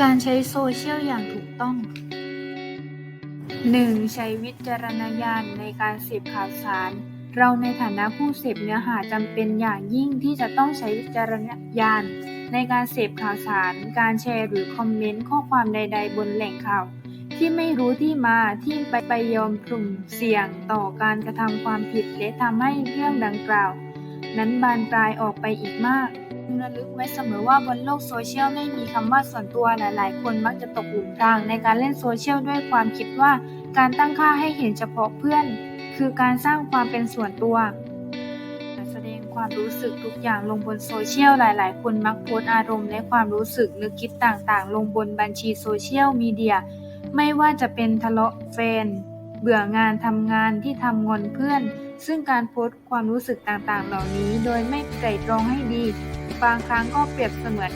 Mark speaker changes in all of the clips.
Speaker 1: การใช้โซเชียลอย่างถูกต้อง 1. ใช้วิจารณญาณในการเสพข่าวสาร เราในฐานะผู้เสพเนื้อหาจำเป็นอย่างยิ่งที่จะต้องใช้วิจารณญาณในการเสพข่าวสาร การแชร์หรือคอมเมนต์ข้อความใด ๆ บนแหล่งข่าว ที่ไม่รู้ที่มาที่ไปไปยอมกลุ่มเสี่ยงต่อการกระทำความผิดและทำให้เรื่องดังกล่าว นั้นบานปลายออกไปอีกมาก ระลึกไว้เสมอว่าบนโลกโซเชียลไม่มีคำว่าส่วนตัวหลาย ๆ คนมักจะตกหลุมพรางในการเล่นโซเชียลด้วยความคิดว่าการตั้งค่าให้เห็นเฉพาะเพื่อน คือการสร้างความเป็นส่วนตัวแสดงความรู้สึกทุกอย่างลงบนโซเชียลหลาย ๆ คนมักโพสอารมณ์และความรู้สึกนึกคิดต่าง ๆ ลงบนบัญชีโซเชียลมีเดียไม่ว่าจะเป็นทะเลาะแฟน เบื่องานทำงานที่ทำงอนเพื่อน ซึ่งการโพสต์ความรู้สึกต่างๆ เหล่านี้ โดยไม่ไตร่ตรองให้ดี บางครั้งก็เปรียบเสมือน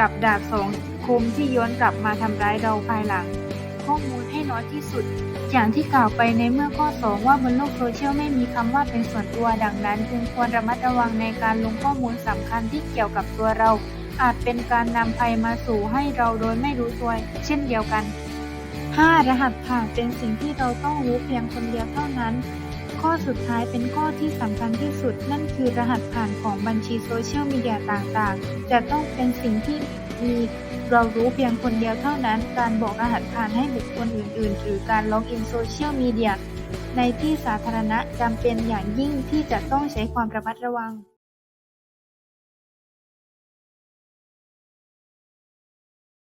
Speaker 1: กับดาบสองคมที่ย้อนกลับมาทำร้ายเราภายหลัง ข้อมูลให้น้อยที่สุด อย่างที่กล่าวไปในเมื่อข้อ 2 ว่าบนโลกโซเชียลไม่มีคำว่าเป็นส่วนตัวดังนั้น จึงควรระมัดระวังในการลงข้อมูลสำคัญที่เกี่ยวกับตัวเรา อาจเป็นการนำภัยมาสู่ให้เราโดยไม่รู้ตัวเช่นเดียวกัน 5. รหัสผ่านเป็นสิ่งที่เราต้องรู้เพียงคนเดียวเท่านั้น ข้อสุดท้ายเป็นข้อที่สำคัญที่สุดนั่นคือรหัสผ่านของบัญชีโซเชียลมีเดียต่างๆ จะต้องเป็นสิ่งที่มีเรารู้เพียงคนเดียวเท่านั้น การบอกรหัสผ่านให้บุคคลอื่นๆ หรือการล็อกอินโซเชียลมีเดียในที่สาธารณะจำเป็นอย่างยิ่งที่จะต้องใช้ความระมัดระวัง